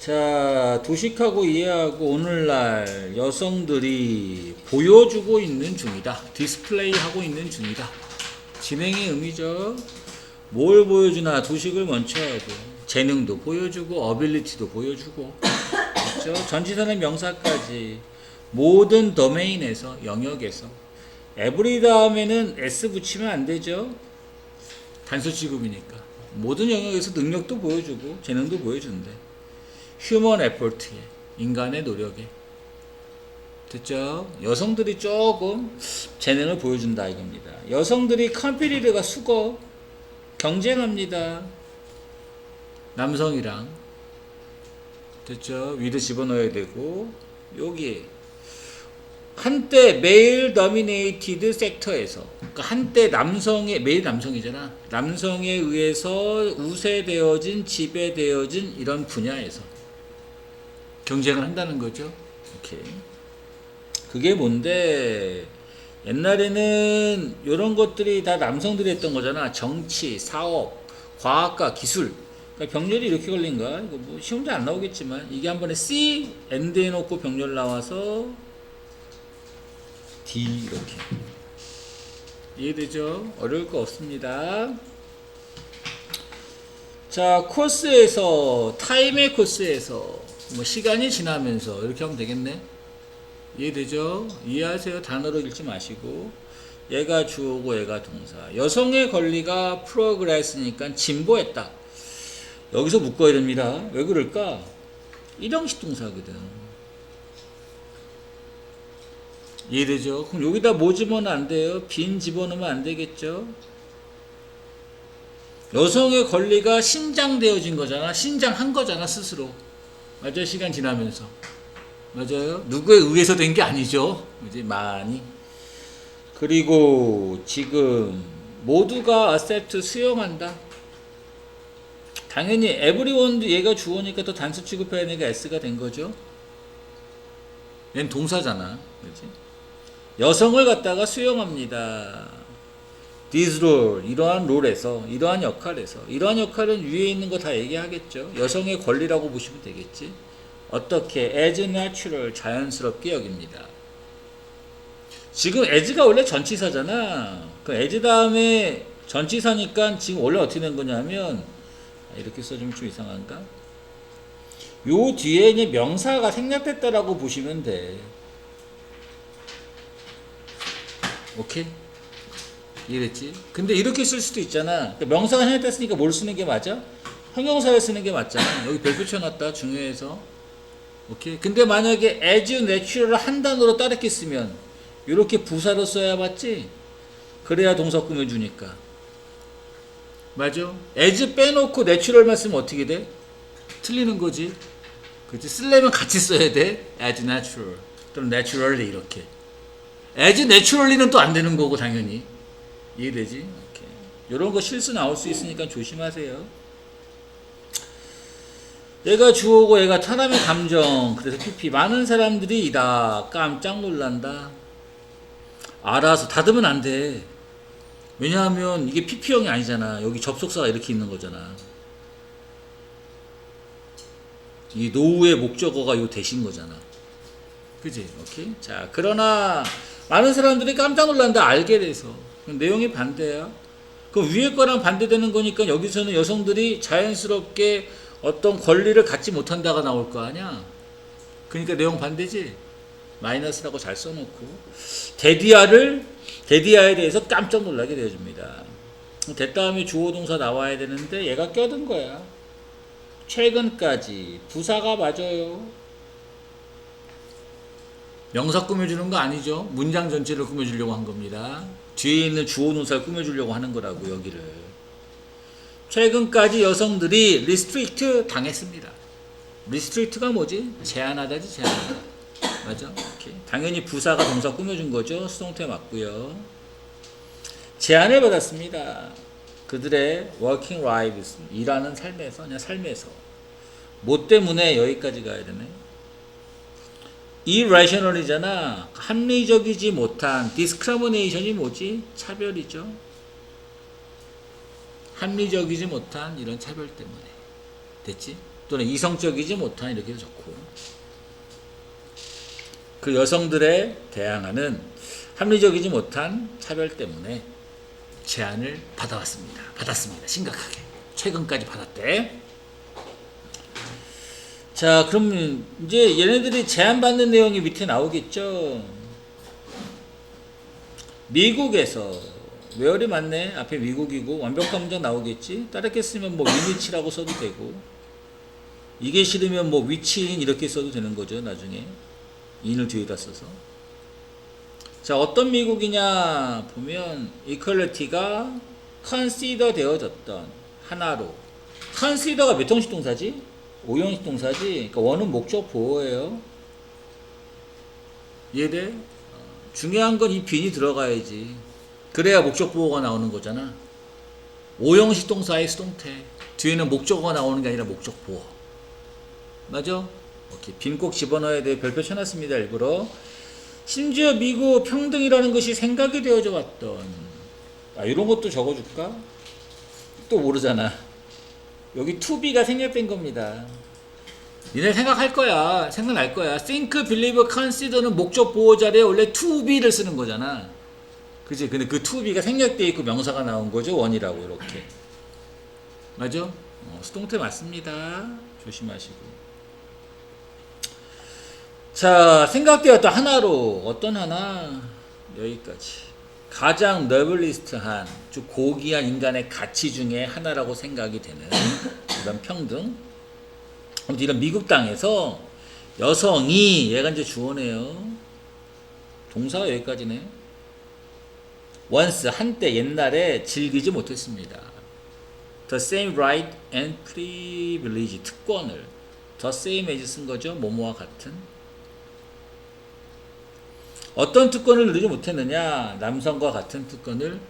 자, 도식하고 이해하고 오늘날 여성들이 보여주고 있는 중이다. 디스플레이 하고 있는 중이다. 진행의 의미죠. 뭘 보여주나 도식을 먼저 하고 재능도 보여주고 어빌리티도 보여주고 그렇죠? 전치사는 명사까지 모든 도메인에서 영역에서 에브리 다음에는 s 붙이면 안 되죠. 단수 취급이니까 모든 영역에서 능력도 보여주고 재능도 보여주는데 휴먼 에포트에 인간의 노력에 됐죠? 여성들이 조금 재능을 보여준다 이겁니다. 여성들이 컴피리드가 수거 경쟁합니다. 남성이랑 됐죠? 위드 집어넣어야 되고 여기 한때 메일 더미네이티드 섹터에서 그러니까 한때 남성의 메일 남성이잖아. 남성에 의해서 우세되어진 지배되어진 이런 분야에서 경쟁을 한다는 거죠. 오케이. 그게 뭔데? 옛날에는 이런 것들이 다 남성들이 했던 거잖아. 정치, 사업, 과학과 기술. 그러니까 병렬이 이렇게 걸린가? 이거 뭐 시험 잘안 나오겠지만 이게 한 번에 C, 엔드에 놓고 병렬 나와서 D 이렇게. 이해되죠? 어려울 거 없습니다. 자, 코스에서, 타임의 코스에서, 뭐, 시간이 지나면서, 이렇게 하면 되겠네? 이해되죠? 이해하세요? 단어로 읽지 마시고. 얘가 주어고 얘가 동사. 여성의 권리가 프로그레스니까 진보했다. 여기서 묶어야 됩니다. 왜 그럴까? 일형식 동사거든. 이해되죠? 그럼 여기다 뭐 집어넣으면 안 돼요? 빈 집어넣으면 안 되겠죠? 여성의 권리가 신장되어진 거잖아. 신장한 거잖아, 스스로. 맞아요? 시간 지나면서. 맞아요? 누구에 의해서 된 게 아니죠. 이제 많이. 그리고 지금 모두가 accept 수용한다. 당연히 everyone도 얘가 주어니까 또 단수 취급해야 되니까 s가 된 거죠. 얘는 동사잖아. 그지? 여성을 갖다가 수용합니다. This role, 이러한 롤에서, 이러한 역할에서, 이러한 역할은 위에 있는 거 다 얘기하겠죠. 여성의 권리라고 보시면 되겠지. 어떻게 as natural, 자연스럽게 여깁니다. 지금 as가 원래 전치사잖아. 그 as 다음에 전치사니까 지금 원래 어떻게 된 거냐면, 아, 이렇게 써주면 좀 이상한가? 요 뒤에 이제 명사가 생략됐다라고 보시면 돼. 오케이? 이해됐지? 근데 이렇게 쓸 수도 있잖아. 그러니까 명사가 생략됐으니까 뭘 쓰는 게 맞아? 형용사를 쓰는 게 맞잖아. 여기 별표 쳐놨다, 중요해서. 오케이? 근데 만약에 as natural을 한 단어로 따르게 쓰면, 이렇게 부사로 써야 맞지? 그래야 동사 꾸며주니까. 맞아? as 빼놓고 natural만 쓰면 어떻게 돼? 틀리는 거지. 그치? 쓰려면 같이 써야 돼. as natural. 또는 naturally 이렇게. as naturally는 또 안 되는 거고 당연히 이해되지? 오케이. 이런 거 실수 나올 수 있으니까 조심하세요. 얘가 주어고 얘가 사람의 감정 그래서 PP 많은 사람들이 이다 깜짝 놀란다 알아서 닫으면 안 돼 왜냐하면 이게 PP형이 아니잖아 여기 접속사가 이렇게 있는 거잖아 이 노후의 목적어가 요 대신 거잖아 그지? 오케이. 자, 그러나 많은 사람들이 깜짝 놀란다 알게 돼서 내용이 반대야. 그럼 위에 거랑 반대되는 거니까 여기서는 여성들이 자연스럽게 어떤 권리를 갖지 못한다가 나올 거 아니야. 그러니까 내용 반대지. 마이너스라고 잘 써놓고 데디아를 데디아에 대해서 깜짝 놀라게 되어줍니다. 됐다음에 주어 동사 나와야 되는데 얘가 껴든 거야. 최근까지 부사가 맞아요. 명사 꾸며주는 거 아니죠. 문장 전체를 꾸며주려고 한 겁니다. 뒤에 있는 주어 동사를 꾸며주려고 하는 거라고 여기를. 최근까지 여성들이 리스트릭트 당했습니다. 리스트릭트가 뭐지? 제한하다지 제한하다. 맞아? 오케이. 당연히 부사가 동사 꾸며준 거죠. 수동태 맞고요. 제한을 받았습니다. 그들의 working 일하는 삶에서 그냥 삶에서 뭐 때문에 여기까지 가야 irrational 이잖아. 합리적이지 못한 discrimination이 뭐지? 차별이죠. 합리적이지 못한 이런 차별 때문에 됐지? 또는 이성적이지 못한 이렇게 좋고 그 여성들에 대항하는 합리적이지 못한 차별 때문에 제안을 받아왔습니다. 받았습니다. 심각하게. 최근까지 받았대. 자, 그럼 이제 얘네들이 제안받는 내용이 밑에 나오겠죠. 미국에서 웨어리 맞네. 앞에 미국이고 완벽한 문장 나오겠지. 쓰면 뭐 위니치라고 써도 되고 이게 싫으면 뭐 위치인 이렇게 써도 되는 거죠. 나중에 인을 뒤에다 써서. 자, 어떤 미국이냐 보면 이퀄리티가 컨시더 되어졌던 하나로 컨시더가 몇 형식 동사지? 5형식 동사지. 그러니까 원은 목적 보호예요. 어, 중요한 건 이 빈이 들어가야지. 그래야 목적 보호가 나오는 거잖아. 5형식 동사의 수동태. 뒤에는 목적어가 나오는 게 아니라 목적 보호. 맞아? 오케이. 빈 꼭 집어넣어야 돼. 별표 쳐놨습니다. 일부러. 심지어 미국 평등이라는 것이 생각이 되어져 왔던. 아, 이런 것도 적어줄까? 또 모르잖아. 여기 be가 생략된 겁니다. 니네 생각할 거야. 생각날 거야. think, believe, consider는 목적 보호 자리에 원래 to be를 쓰는 거잖아. 그지? 근데 그 to be가 생략돼 있고 명사가 나온 거죠. 원이라고 이렇게. 맞아? 어, 수동태 맞습니다. 조심하시고. 자, 생각되었던 하나로 어떤 하나 여기까지 가장 너블리스트한 즉 고귀한 인간의 가치 중에 하나라고 생각이 되는 이런 평등. 아무튼 이런 미국 땅에서 여성이 얘가 이제 주어네요. 동사가 여기까지네. once 한때 옛날에 즐기지 못했습니다. The same right and privilege 특권을 the same as 쓴 거죠. 뭐뭐와 같은. 어떤 특권을 누리지 못했느냐? 남성과 같은 특권을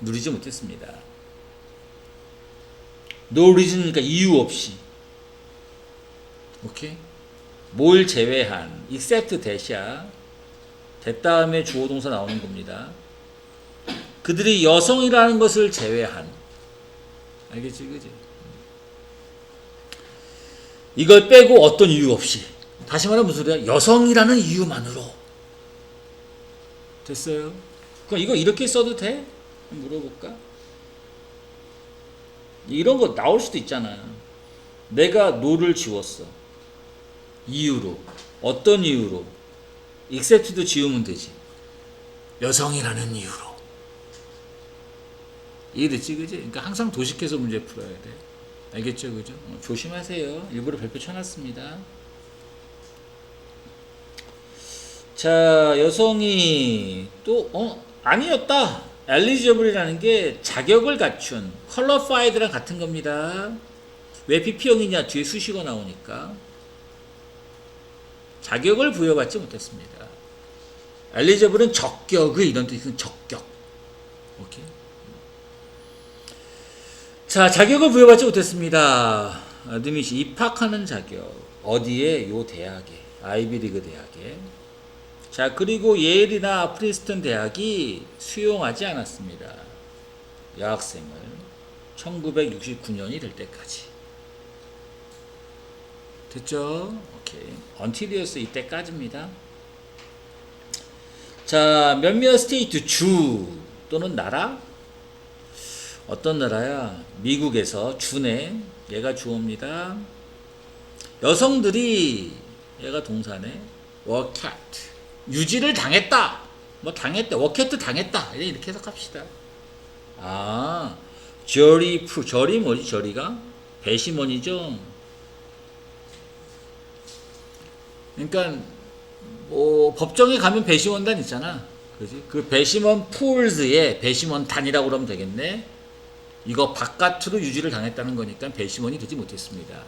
누리지 못했습니다. No reason이니까 이유 없이. 오케이? 뭘 제외한 except 대샤 대 다음에 주어 동사 나오는 겁니다. 그들이 여성이라는 것을 제외한 알겠지, 그지? 이걸 빼고 어떤 이유 없이 다시 말하면 무슨 소리야? 여성이라는 이유만으로 됐어요? 그럼 이거 이렇게 써도 돼? 물어볼까? 이런 거 나올 수도 있잖아. 내가 노를 지웠어. 이유로. 어떤 이유로? except도 지우면 되지. 여성이라는 이유로. 이해됐지, 그지? 그러니까 항상 도식해서 문제 풀어야 돼. 알겠죠, 그죠? 어, 조심하세요. 일부러 별표 쳐놨습니다. 자, 여성이 또, 어, 아니었다. 엘리지블이라는 게 자격을 갖춘, 컬러파이드랑 같은 겁니다. 왜 PP형이냐? 뒤에 수식어 나오니까. 자격을 부여받지 못했습니다. 엘리지블은 적격의 이런 뜻은 적격. 오케이. 자, 자격을 부여받지 못했습니다. 아드미시 입학하는 자격. 어디에? 요 대학에. 아이비리그 대학에. 자, 그리고 예일이나 프린스턴 대학이 수용하지 않았습니다. 여학생을 1969년이 될 때까지. 됐죠? 오케이. 언틸리어스 이때까지입니다. 자, 몇몇 스테이트 주 또는 나라? 어떤 나라야? 미국에서 주네. 얘가 주어입니다. 여성들이 얘가 동사네. 워캣. 유지를 당했다. 뭐 당했다. 워켓도 당했다. 이렇게 해석합시다. 아, 저리 프 저리 뭐지? 저리가 배심원이죠. 그러니까 뭐 법정에 가면 배심원단 있잖아. 그지? 그 배심원 풀즈의 배심원 단이라고 그러면 되겠네. 이거 바깥으로 유지를 당했다는 거니까 배심원이 되지 못했습니다.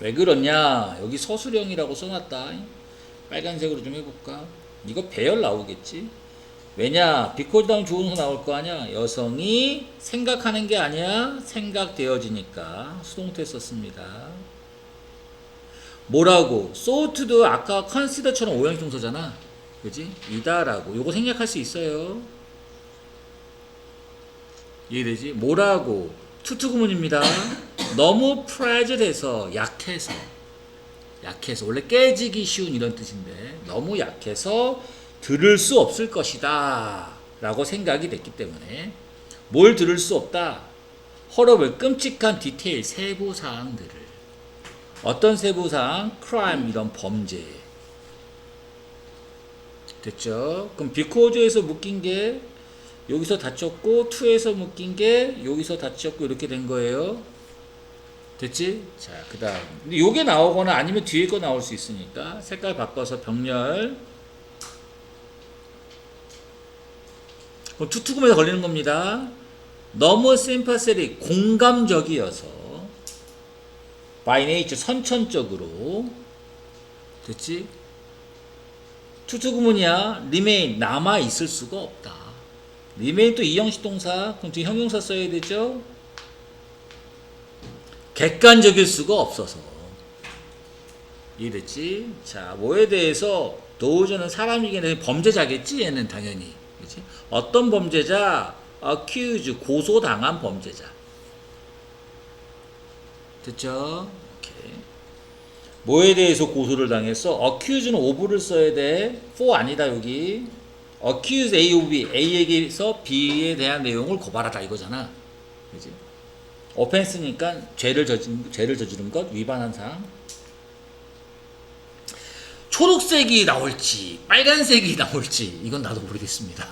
왜 그러냐? 여기 서술형이라고 써놨다. 빨간색으로 좀 해볼까? 이거 배열 나오겠지? 왜냐? 다음 좋은 수 나올 거 아니야? 여성이 생각하는 게 아니야? 생각되어지니까 수동태 썼습니다. 뭐라고? 소트도 아까 컨시더처럼 오형식 동사잖아. 그지? 이다라고. 요거 생략할 수 있어요. 이해되지? 뭐라고? 투투구문입니다. 너무 프라이즐해서 약해서 약해서 원래 깨지기 쉬운 이런 뜻인데 너무 약해서 들을 수 없을 것이다 라고 생각이 됐기 때문에 뭘 들을 수 없다 허럽을 끔찍한 디테일 세부 사항들을. 어떤 세부 사항? 크라임 이런 범죄. 됐죠? 그럼 비코즈에서 묶인 게 여기서 다쳤고 2에서 묶인 게 여기서 다쳤고 이렇게 된 거예요 됐지? 자, 그 다음. 근데 요게 나오거나 아니면 뒤에 거 나올 수 있으니까 색깔 바꿔서 병렬. 그럼 투투금에서 걸리는 겁니다. 너무 심파셀이 공감적이어서 바이네이처 선천적으로 됐지? 투투구문이야 리메인 남아 있을 수가 없다. 리메인 또 이형식 동사 그럼 뒤에 형용사 써야 되죠? 객관적일 수가 없어서 이랬지. 자, 뭐에 대해서 도우저는 사람이긴 해 범죄자겠지. 얘는 당연히. 그렇지? 어떤 범죄자? accuse 고소당한 범죄자. 됐죠? 뭐에 대해서 고소를 당했어? accuse는 of를 써야 돼. for 아니다 여기. accuse A of B. A에게서 B에 대한 내용을 고발하다 이거잖아. 그지? 오펜스니까 죄를 저지른 죄를 저지른 것 위반한 사항. 초록색이 나올지 빨간색이 나올지 이건 나도 모르겠습니다.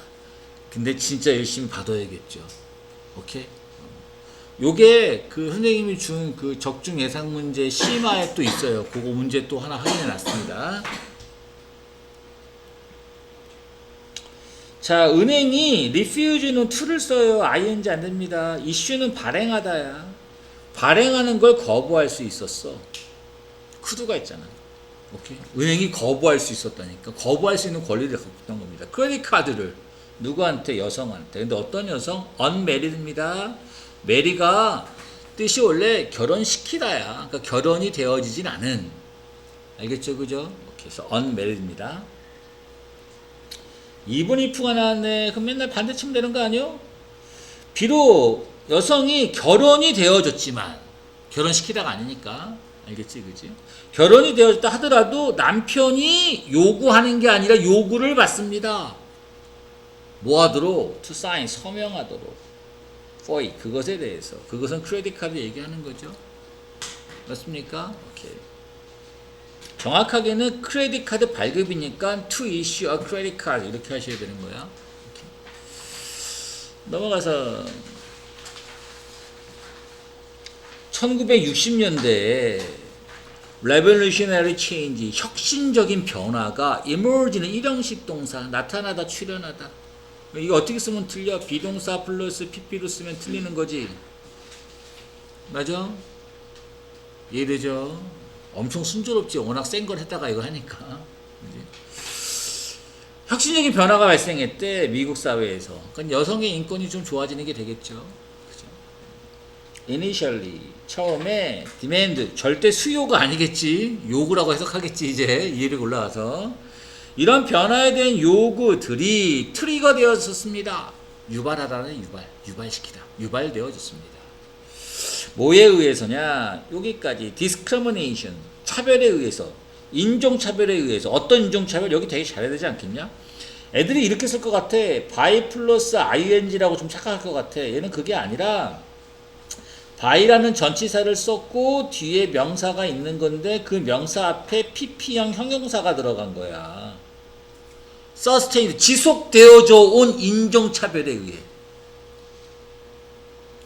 근데 진짜 열심히 받아야겠죠. 오케이. 요게 그 선생님이 준 그 적중 예상 문제 심화에 또 있어요. 그거 문제 또 하나 확인해 놨습니다. 자, 은행이 refuse는 to를 써요. ing 안 됩니다. issue는 발행하다야. 발행하는 걸 거부할 수 있었어. 쿠드가 있잖아. 오케이. 은행이 거부할 수 있었다니까. 거부할 수 있는 권리를 갖고 있던 겁니다. 크레딧 카드를 누구한테 여성한테. 근데 어떤 여성? unmarried입니다. 메리가 뜻이 원래 결혼시키다야. 그러니까 결혼이 되어지진 않은. 알겠죠? 그죠? 오케이. 그래서 unmarried입니다. 2분 if가 나왔네. 그럼 맨날 반대치면 되는 거 아니요? 비록 여성이 결혼이 되어졌지만 결혼시키다가 아니니까 알겠지 그지? 결혼이 되어졌다 하더라도 남편이 요구하는 게 아니라 요구를 받습니다. 뭐 하도록? to sign 서명하도록 for 그것에 대해서 그것은 크레딧 카드 얘기하는 거죠. 맞습니까? 오케이. 정확하게는 크레딧 카드 발급이니까 to issue a credit card 이렇게 하셔야 되는 거야. 넘어가서 1960년대에 revolutionary change 혁신적인 변화가 emerge는 일형식 동사 나타나다 출현하다 이거 어떻게 쓰면 틀려 비동사 플러스 pp로 쓰면 틀리는 거지 맞아? 이해되죠? 엄청 순조롭지. 워낙 센 걸 했다가 이거 하니까? 혁신적인 변화가 발생했대 미국 사회에서. 그건 여성의 인권이 좀 좋아지는 게 되겠죠. 그죠? initially 처음에 demand 절대 수요가 아니겠지. 요구라고 해석하겠지 이제. 이해를 올라와서. 이런 변화에 대한 요구들이 트리거 되어졌습니다. 유발하다는 유발 유발시키다. 유발되어졌습니다 뭐에 의해서냐? 여기까지 discrimination 차별에 의해서 인종 차별에 의해서 어떤 인종 차별 여기 되게 잘해야 되지 않겠냐? 애들이 이렇게 쓸 것 같아. by 플러스 ing라고 좀 착각할 것 같아. 얘는 그게 아니라 by라는 전치사를 썼고 뒤에 명사가 있는 건데 그 명사 앞에 pp형 형용사가 들어간 거야. sustained 지속되어져 온 인종 차별에 의해.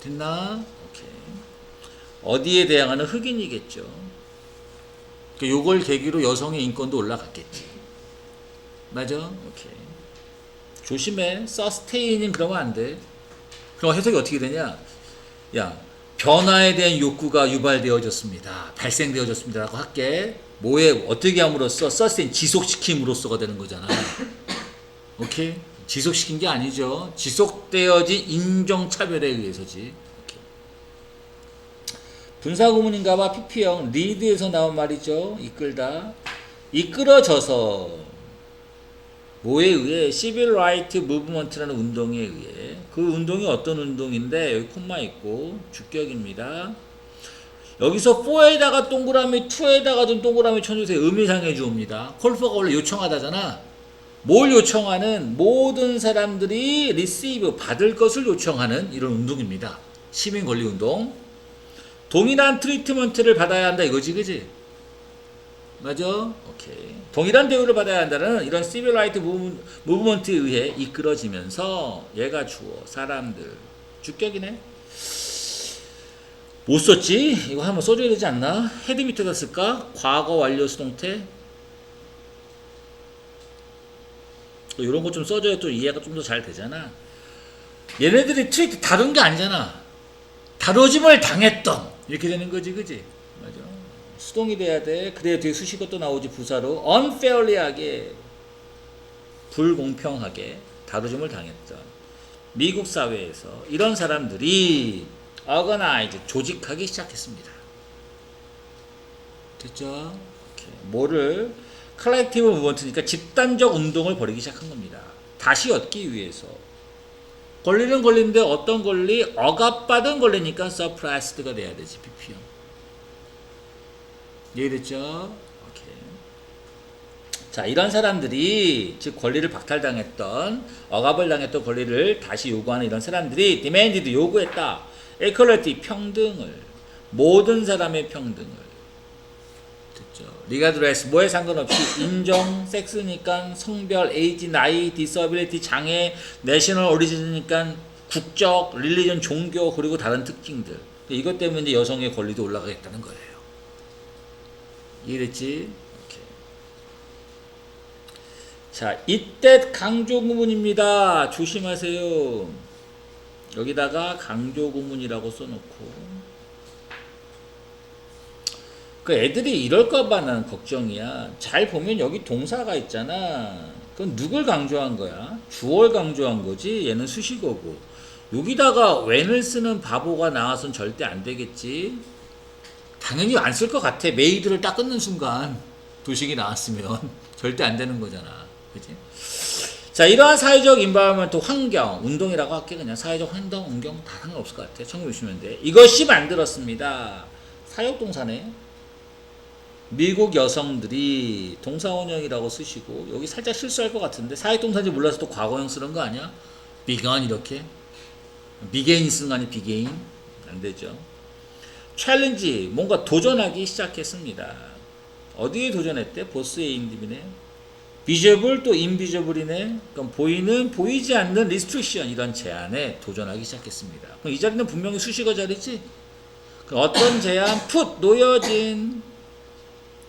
됐나? 어디에 대항하는 흑인이겠죠. 그러니까 요걸 계기로 여성의 인권도 올라갔겠지. 맞아? 오케이. 조심해. 서스테인은 그러면 안 돼. 그럼 해석이 어떻게 되냐? 야, 변화에 대한 욕구가 유발되어졌습니다. 발생되어졌습니다 라고 할게. 뭐에 어떻게 함으로써 서스테인 지속시킴으로써가 되는 거잖아. 오케이? 지속시킨 게 아니죠. 지속되어진 인종차별에 의해서지. 분사구문인가봐 PP형 리드에서 나온 말이죠. 이끌다. 이끌어져서 뭐에 의해 시빌 라이트 무브먼트라는 운동에 의해 그 운동이 어떤 운동인데 여기 콤마 있고 주격입니다. 여기서 4에다가 동그라미 2에다가 좀 동그라미 쳐주세요. 의미상의 주어입니다. 콜퍼가 원래 요청하다잖아. 뭘 요청하는 모든 사람들이 리시브 받을 것을 요청하는 이런 운동입니다. 시민 권리 운동. 동일한 트리트먼트를 받아야 한다 이거지, 그지? 맞아? 오케이. 동일한 대우를 받아야 한다는 이런 시빌 라이트 무브먼트에 의해 이끌어지면서 얘가 주어 사람들 주격이네. 못 썼지? 이거 한번 써줘야 되지 않나? 헤드 밑에다 쓸까? 과거 완료 수동태. 또 이런 거 좀 써줘야 또 이해가 좀 더 잘 되잖아. 얘네들이 트리트 다룬 게 아니잖아. 다뤄짐을 당했던 이렇게 되는 거지, 그지? 맞아. 수동이 돼야 돼. 그래야 뒤에 수식어 또 나오지 부사로 unfairly하게 불공평하게 다뤄짐을 당했던 미국 사회에서 이런 사람들이 organize 조직하기 시작했습니다. 됐죠? 오케이. 뭐를 컬렉티브 무먼트니까 집단적 운동을 벌이기 시작한 겁니다. 다시 얻기 위해서 권리는 권리인데 어떤 권리? 억압받은 권리니까 서프라이스드가 돼야 되지 BPM. 이해됐죠? 자 이런 사람들이 즉 권리를 박탈당했던 억압을 당했던 권리를 다시 요구하는 이런 사람들이 demanded 요구했다. equality 평등을 모든 사람의 평등을 됐죠. 리가드레스 뭐에 상관없이 인종, 섹스니까 성별, 에이지, 나이, 디서빌리티, 장애, 내셔널 오리진이니까 국적, 릴리전, 종교 그리고 다른 특징들. 이것 때문에 여성의 권리도 올라가겠다는 거예요. 이해됐지? 자, 이때 강조 구문입니다. 조심하세요. 여기다가 강조 구문이라고 써놓고 그 애들이 이럴까봐 나는 걱정이야. 잘 보면 여기 동사가 있잖아. 그건 누굴 강조한 거야? 주어를 강조한 거지. 얘는 수식어고. 여기다가 when을 쓰는 바보가 나와선 절대 안 되겠지. 당연히 안 쓸 것 같아. 메이드를 딱 끊는 순간 도식이 나왔으면 절대 안 되는 거잖아. 그지? 자, 이러한 사회적 인바이먼트 환경, 운동이라고 할게 그냥 사회적 환경, 운경 다 상관없을 것 같아. 청해보시면 돼. 이것이 만들었습니다. 사역동사네. 미국 여성들이 동사원형이라고 쓰시고 여기 살짝 실수할 것 같은데 사회동사인지 몰라서 또 과거형 쓰는 거 아니야? 비건 이렇게 비게인 쓰는 거 아니 비게인 안 되죠. 챌린지 뭔가 도전하기 시작했습니다. 어디에 도전했대? 보스의 인디비네. 비저블 또 인비저블이네. 그럼 보이는 보이지 않는 리스트릭션 이런 제한에 도전하기 시작했습니다. 그럼 이 자리는 분명히 수식어 자리지. 어떤 제한? 풋 놓여진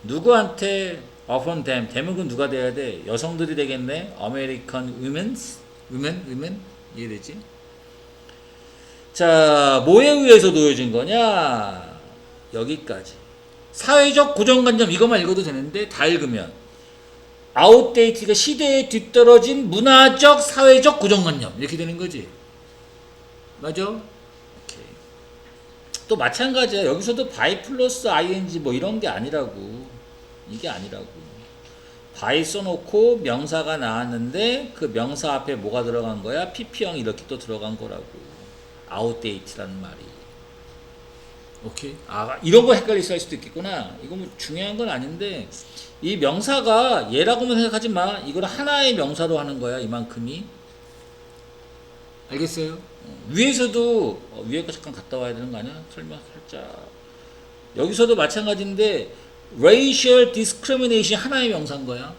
누구한테 upon them 대목은 누가 돼야 돼? 여성들이 되겠네. American women's women women 이해되지? 자, 뭐에 의해서 놓여진 거냐? 여기까지. 사회적 고정관념 이것만 읽어도 되는데 다 읽으면 아웃데이트가 시대에 뒤떨어진 문화적 사회적 고정관념 이렇게 되는 거지. 맞아? 또 마찬가지야. 여기서도 바이 플러스 ing 뭐 이런 게 아니라고. 이게 아니라고. 바이 써놓고 명사가 나왔는데 그 명사 앞에 뭐가 들어간 거야? pp형 이렇게 또 들어간 거라고. 아웃데이트라는 말이. 오케이. 아, 이런 거 헷갈릴 수도 있겠구나. 이거 뭐 중요한 건 아닌데, 이 명사가 얘라고만 생각하지 마. 이걸 하나의 명사로 하는 거야, 이만큼이. 알겠어요? 어, 위에서도, 어, 위에가 잠깐 갔다 와야 되는 거 아니야? 설명 살짝. 여기서도 마찬가지인데, racial discrimination 하나의 명사인 거야.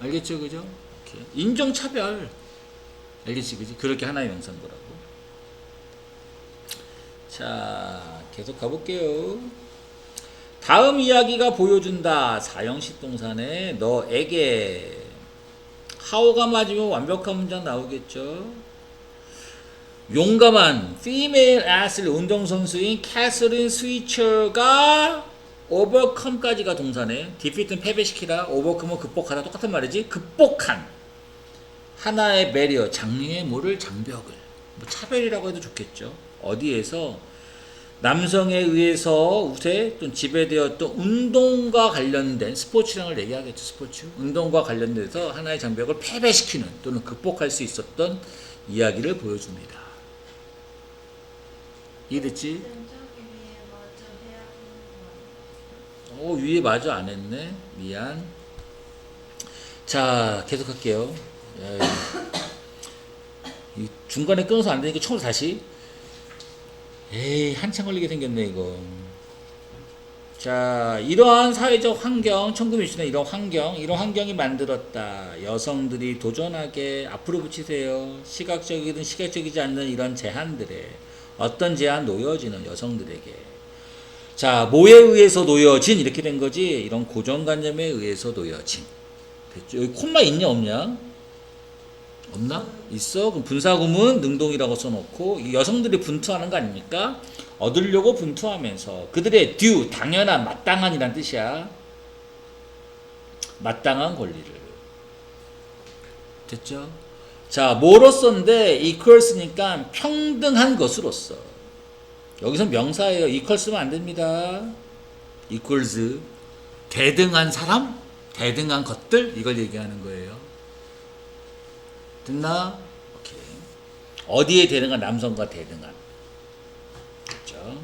알겠죠? 그죠? 오케이. 인종 차별. 알겠지? 그지? 그렇게 하나의 명사인 거라고. 자, 계속 가볼게요. 다음 이야기가 보여준다. 사형식 동사네. 너에게. 하오가 맞으면 완벽한 문장 나오겠죠. 용감한 female 운동선수인 캐서린 스위처가 overcome까지가 동사네. defeat는 패배시키다. overcome은 극복하다. 똑같은 말이지. 극복한. 하나의 매리어, 장래의 뭐를 장벽을. 뭐 차별이라고 해도 좋겠죠. 어디에서 남성에 의해서 우세 또 지배되었던 운동과 관련된 스포츠량을 얘기하겠죠 스포츠 운동과 관련돼서 하나의 장벽을 패배시키는 또는 극복할 수 있었던 이야기를 보여줍니다. 이해됐지? 어 위에 마저 안 했네. 미안. 자 계속 할게요. 야, 이- 이 중간에 끊어서 안 되니까 처음 다시. 에이 한참 걸리게 생겼네 이거. 자, 이러한 사회적 환경, 1960년 이런 환경, 이런 환경이 만들었다. 여성들이 도전하게 앞으로 붙이세요. 시각적이든 시각적이지 않는 이런 제한들에 어떤 제한 놓여지는 여성들에게. 자, 뭐에 의해서 놓여진 이렇게 된 거지. 이런 고정관념에 의해서 놓여진. 됐죠? 여기 콤마 있냐 없냐? 없나? 있어? 그럼 분사구문 능동이라고 써놓고 이 여성들이 분투하는 거 아닙니까? 얻으려고 분투하면서 그들의 due 당연한 마땅한이란 뜻이야. 마땅한 권리를. 됐죠? 자, 뭐로서인데 equals니까 평등한 것으로서. 여기서 명사예요. equal 쓰면 안 됩니다. equals 대등한 사람, 대등한 것들 이걸 얘기하는 거예요. 됐나? 오케이. 어디에 대등한 남성과 대등한. 됐죠?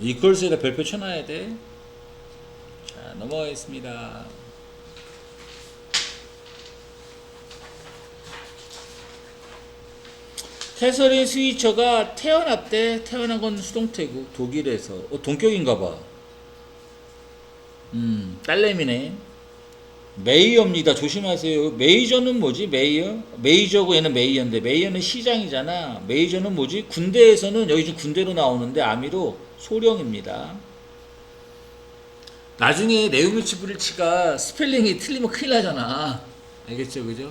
이퀄스에다 별표 쳐놔야 돼. 자, 넘어가겠습니다. 캐서린 스위처가 태어났대. 태어난 건 수동태고 독일에서. 어, 동격인가 봐. 음, 딸내미네. 메이어입니다. 조심하세요. 메이저는 뭐지? 메이어? 메이저고 얘는 메이어인데 메이어는 시장이잖아. 메이저는 뭐지? 군대에서는 여기 지금 군대로 나오는데 아미로 소령입니다. 나중에 네오미치브리치가 스펠링이 틀리면 큰일 나잖아. 알겠죠? 그죠?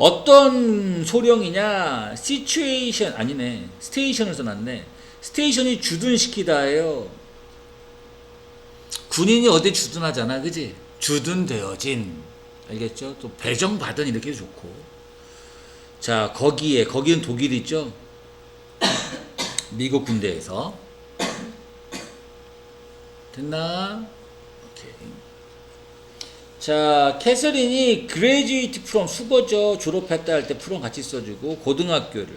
어떤 소령이냐? 시츄에이션 아니네. 스테이션을 써놨네. 스테이션이 주둔시키다예요. 군인이 어디 주둔하잖아. 그지? 주둔되어진 알겠죠? 또 배정받은 이렇게 좋고 자 거기에 거기는 독일이죠 미국 군대에서 됐나? 자 캐서린이 graduate 수거죠 졸업했다 할 때 프롬 같이 써주고 고등학교를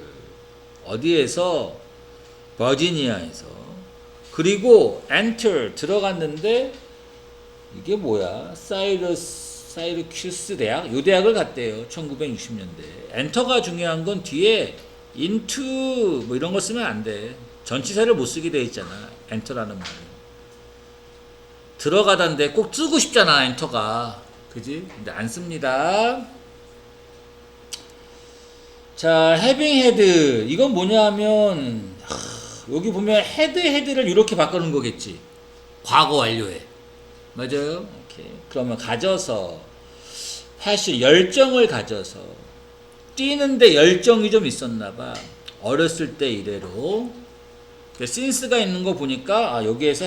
어디에서 버지니아에서 그리고 enter 들어갔는데 이게 뭐야? 사이러스 사이러큐스 대학? 요 대학을 갔대요. 1960년대. 엔터가 중요한 건 뒤에 into 뭐 이런 거 쓰면 안 돼. 전치사를 못 쓰게 돼 있잖아. 엔터라는 말은. 들어가던데 꼭 쓰고 싶잖아, 엔터가. 그지? 근데 안 씁니다. 자, having had. 이건 뭐냐 하면, 하, 여기 보면 had, had를 이렇게 바꾸는 거겠지. 과거 완료해. 맞아요? 오케이. 그러면 가져서 사실 열정을 가져서 뛰는데 열정이 좀 있었나 봐. 어렸을 때 이래로 그 신스가 있는 거 보니까 아, 여기에서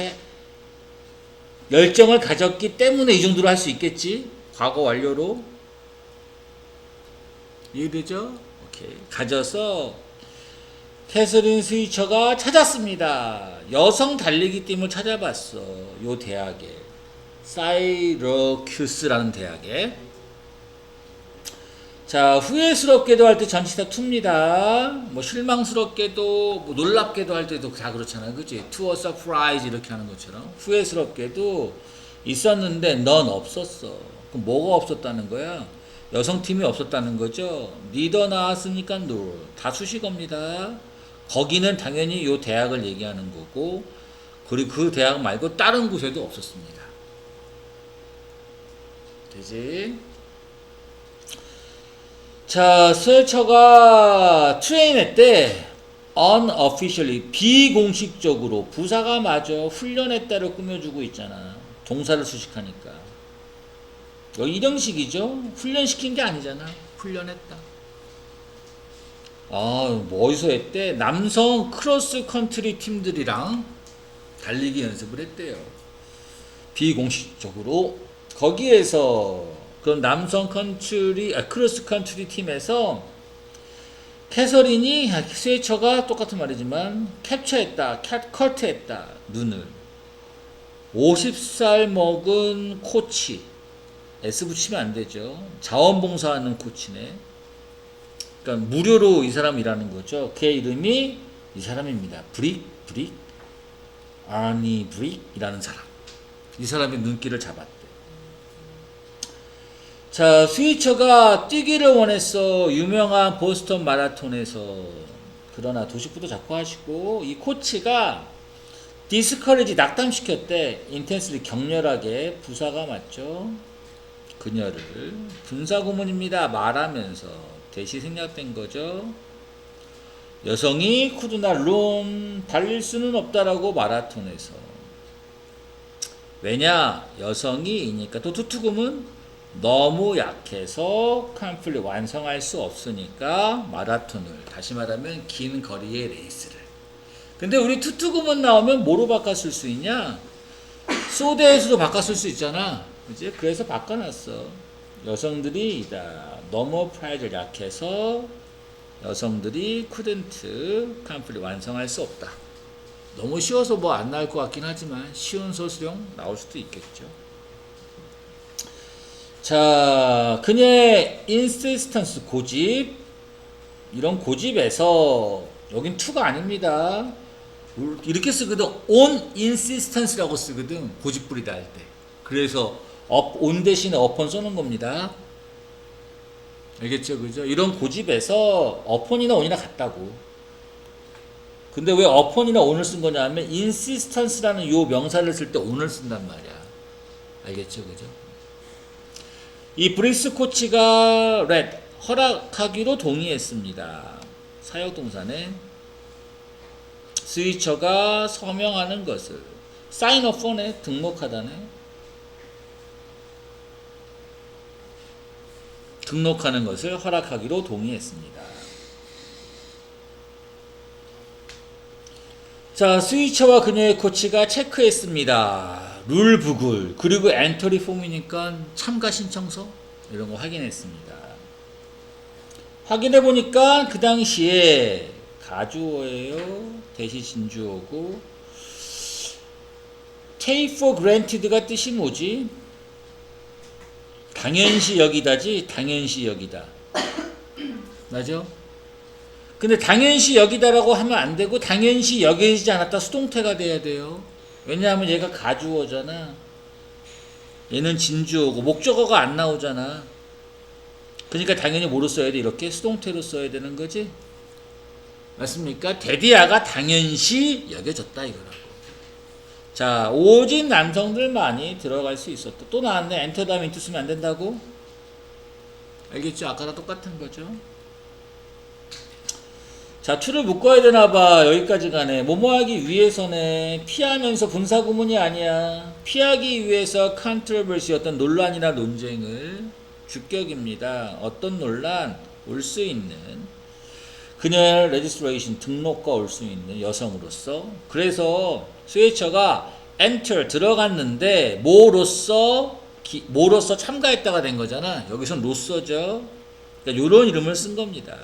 열정을 가졌기 때문에 이 정도로 할 수 있겠지. 과거 완료로 이해되죠? 오케이. 가져서 캐서린 스위처가 찾았습니다. 여성 달리기 팀을 찾아봤어. 요 대학에. 사이러큐스라는 대학에. 자, 후회스럽게도 할 때 전치사 투입니다. 뭐 실망스럽게도, 뭐 놀랍게도 할 때도 다 그렇잖아. 그치? a surprise 이렇게 하는 것처럼. 후회스럽게도 있었는데 넌 없었어. 그럼 뭐가 없었다는 거야? 여성팀이 없었다는 거죠. 리더 나왔으니까 놀. 다 수식어입니다. 거기는 당연히 요 대학을 얘기하는 거고, 그리고 그 대학 말고 다른 곳에도 없었습니다. 되지? 자, 스웨처가 트레인했대. unofficially 비공식적으로 부사가 맞아 훈련했다를 꾸며주고 있잖아. 동사를 수식하니까. 일형식이죠. 훈련시킨 게 아니잖아. 훈련했다. 아, 뭐 어디서 했대? 남성 크로스 컨트리 팀들이랑 달리기 연습을 했대요. 비공식적으로 거기에서 그런 남성 컨트리 아, 크로스 컨트리 팀에서 캐서린이 아, 스웨처가 똑같은 말이지만 캡처했다, 캡 커트했다 눈을 50살 먹은 코치 S 붙이면 안 되죠. 자원봉사하는 코치네. 그러니까 무료로 이 사람 일하는 거죠. 걔 이름이 이 사람입니다. 브릭 브릭 아니 브릭이라는 사람. 이 사람의 눈길을 잡았대. 자, 스위처가 뛰기를 원했어. 유명한 보스턴 마라톤에서. 그러나 도식부도 자꾸 하시고, 이 코치가 디스커리지 낙담시켰대. 인텐스리 격렬하게 부사가 맞죠. 그녀를 분사 구문입니다. 말하면서 대시 생략된 거죠. 여성이 쿠드나 론 달릴 수는 없다라고 마라톤에서 왜냐 여성이니까 또 투투금은 너무 약해서 캄플리 완성할 수 없으니까 마라톤을 다시 말하면 긴 거리의 레이스를. 근데 우리 투투금은 나오면 뭐로 바꿨을 수 있냐? 소대에서도 바꿨을 수 있잖아. 그지? 그래서 바꿔놨어. 여성들이 이다. 너무 프라이드 약해서 여성들이 couldn't 캄플리 완성할 수 없다. 너무 쉬워서 뭐 안 나올 것 같긴 하지만 쉬운 소수령 나올 수도 있겠죠. 자, 그녀의 insistence 고집 이런 고집에서 여긴 to가 아닙니다. 이렇게 쓰거든 on insistance라고 쓰거든 고집 부리다 할 때. 그래서 up, on 대신에 upon 써는 겁니다. 알겠죠, 그죠? 이런 고집에서 어폰이나 온이나 같다고. 근데 왜 어폰이나 온을 쓴 거냐 하면 insistance라는 요 명사를 쓸때 온을 쓴단 말이야. 알겠죠, 그죠? 이 브리스 코치가 렛 허락하기로 동의했습니다. 사역 동사는 스위처가 서명하는 것을 사인 업 폰에 등록하다네. 등록하는 것을 허락하기로 동의했습니다. 자, 스위처와 그녀의 코치가 체크했습니다. 룰북을 그리고 엔터리 폼이니까 참가 신청서 이런 거 확인했습니다. 확인해 보니까 그 당시에 가주어예요. 대시 진주어고 take for granted가 뜻이 뭐지? 당연시 여기다지 당연시 여기다 맞죠? 근데 당연시 여기다라고 하면 안 되고 당연시 여기지 않았다 수동태가 돼야 돼요 왜냐하면 얘가 가주어잖아 얘는 진주어고 목적어가 안 나오잖아 그러니까 당연히 뭐로 써야 돼 이렇게 수동태로 써야 되는 거지 맞습니까? 데디아가 당연시 여겨졌다 이거라고 자, 오직 남성들만이 들어갈 수 있었다. 또 나왔네. 엔터 다음에 인투 쓰면 안 된다고? 알겠죠? 아까랑 똑같은 거죠. 자, tru를 묶어야 되나 봐. 여기까지 가네. 뭐뭐하기 위해서네. 피하면서 분사 구문이 아니야. 피하기 위해서 컨트로버시 어떤 논란이나 논쟁을 주격입니다. 어떤 논란? 올 수 있는 그녀의 레지스트레이션 등록과 올 수 있는 여성으로서 그래서 스웨처가 enter 들어갔는데 뭐로서 기, 뭐로서 참가했다가 된 거잖아 여기선 로서죠 그러니까 요런 이름을 쓴 겁니다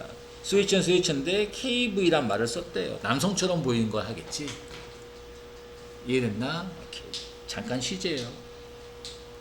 스위처는 스위처인데 KV란 말을 썼대요 남성처럼 보이는 거 하겠지 이해됐나? 오케이. 잠깐 쉬재요